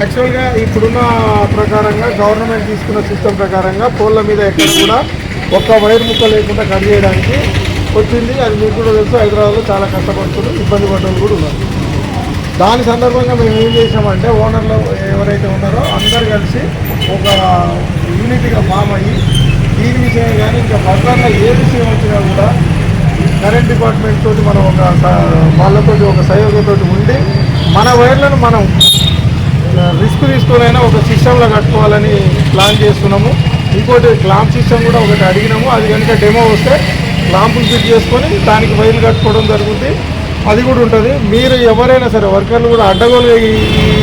యాక్చువల్గా ఇప్పుడున్న ప్రకారంగా గవర్నమెంట్ తీసుకున్న సిస్టమ్ ప్రకారంగా పోల్ల మీద ఎక్కడ కూడా ఒక్క వైర్ ముక్క లేకుండా కట్ చేయడానికి వచ్చింది. అది మీకు కూడా తెలుసు హైదరాబాద్లో చాలా కష్టపడుతున్నారు ఇబ్బంది పడ్డలు కూడా ఉన్నారు. దాని సందర్భంగా మేము ఏం చేసామంటే ఓనర్లు ఎవరైతే ఉన్నారో అందరు కలిసి ఒక యూనిట్గా ఫామ్ అయ్యి దీని విషయం కానీ ఇంకా ఫర్దర్లో ఏ విషయం వచ్చినా కూడా కరెంట్ డిపార్ట్మెంట్ తోటి మనం ఒక వాళ్ళతో ఒక సహయోగంతో ఉండి మన వైర్లను మనం రిస్క్ తీసుకునైనా ఒక సిస్టంలో కట్టుకోవాలని ప్లాన్ చేస్తున్నాము. ఇంకోటి క్లాంప్ సిస్టమ్ కూడా ఒకటి అడిగినాము. అది కనుక డెమో వస్తే క్లాంపులు ఫిట్ చేసుకొని దానికి వైర్లు కట్టుకోవడం జరుగుతుంది. అది కూడా ఉంటుంది. మీరు ఎవరైనా సరే వర్కర్లు కూడా అడ్డగోలు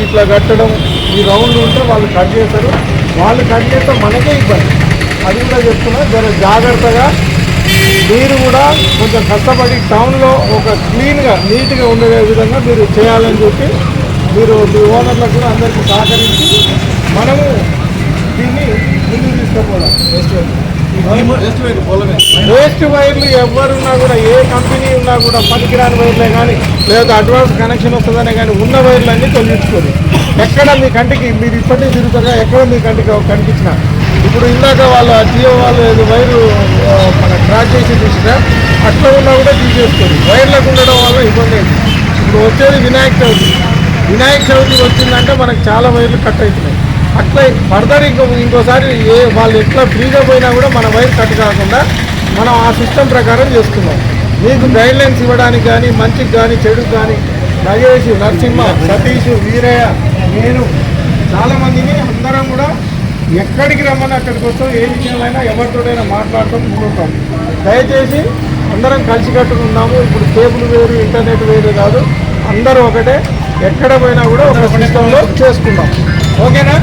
ఇట్లా కట్టడం ఈ రౌండ్ ఉంటే వాళ్ళు కట్ చేస్తారు. వాళ్ళు కట్ చేస్తే మనకే ఇబ్బంది. అది కూడా చెప్తున్నా జర జాగ్రత్తగా మీరు కూడా కొంచెం కష్టపడి టౌన్లో ఒక క్లీన్గా నీట్గా ఉండే విధంగా మీరు చేయాలని చెప్పి మీరు మీ ఓనర్లకు కూడా అందరికీ సహకరించి మనము దీన్ని ముందుకు తీసుకుపోదాం. వేస్ట్ వైర్లు ఎవరున్నా కూడా ఏ కంపెనీ ఉన్నా కూడా పనికిరాని వైర్లే కానీ లేదా అడ్వాన్స్ కనెక్షన్ వస్తుందనే కానీ ఉన్న వైర్లు అన్నీ తొలగించుకోరు ఎక్కడ మీ కంటికి మీరు ఇప్పటికీ తిరుగుతారా ఎక్కడ మీ కంటికి కనిపించిన. ఇప్పుడు ఇందాక వాళ్ళ జియో వాళ్ళు ఏదో వైరు మన ట్రాక్ చేసి చూసినా అట్లా ఉన్నా కూడా తీసేసుకోరు వైర్లకు ఉండడం వల్ల ఇబ్బంది ఇప్పుడు వచ్చేది వినాయక చవితి. వినాయక చవితి వచ్చిందంటే మనకు చాలా వైర్లు కట్ అవుతున్నాయి. అట్లా ఫర్దర్ ఇంకో ఇంకోసారి ఏ వాళ్ళు ఎట్లా ఫ్రీగా పోయినా కూడా మన వైర్ కట్ కాకుండా మనం ఆ సిస్టమ్ ప్రకారం చేస్తున్నాం మీకు గైడ్ లైన్స్ ఇవ్వడానికి కానీ మంచికి కానీ చెడుకు కానీ నగేష్ నరసింహ సతీష్ వీరయ్య నేను చాలామందిని అందరం కూడా ఎక్కడికి రమ్మని అక్కడికి వస్తాం ఏ విషయాలైనా ఎవరితోనైనా మాట్లాడటం ఉంటాం దయచేసి అందరం కలిసి కట్టుకున్నాము ఇప్పుడు కేబుల్ వేరు ఇంటర్నెట్ వేరు కాదు అందరూ ఒకటే. ఎక్కడ పోయినా కూడా ఒక సిస్టంలో చేసుకున్నాం ఓకేనా?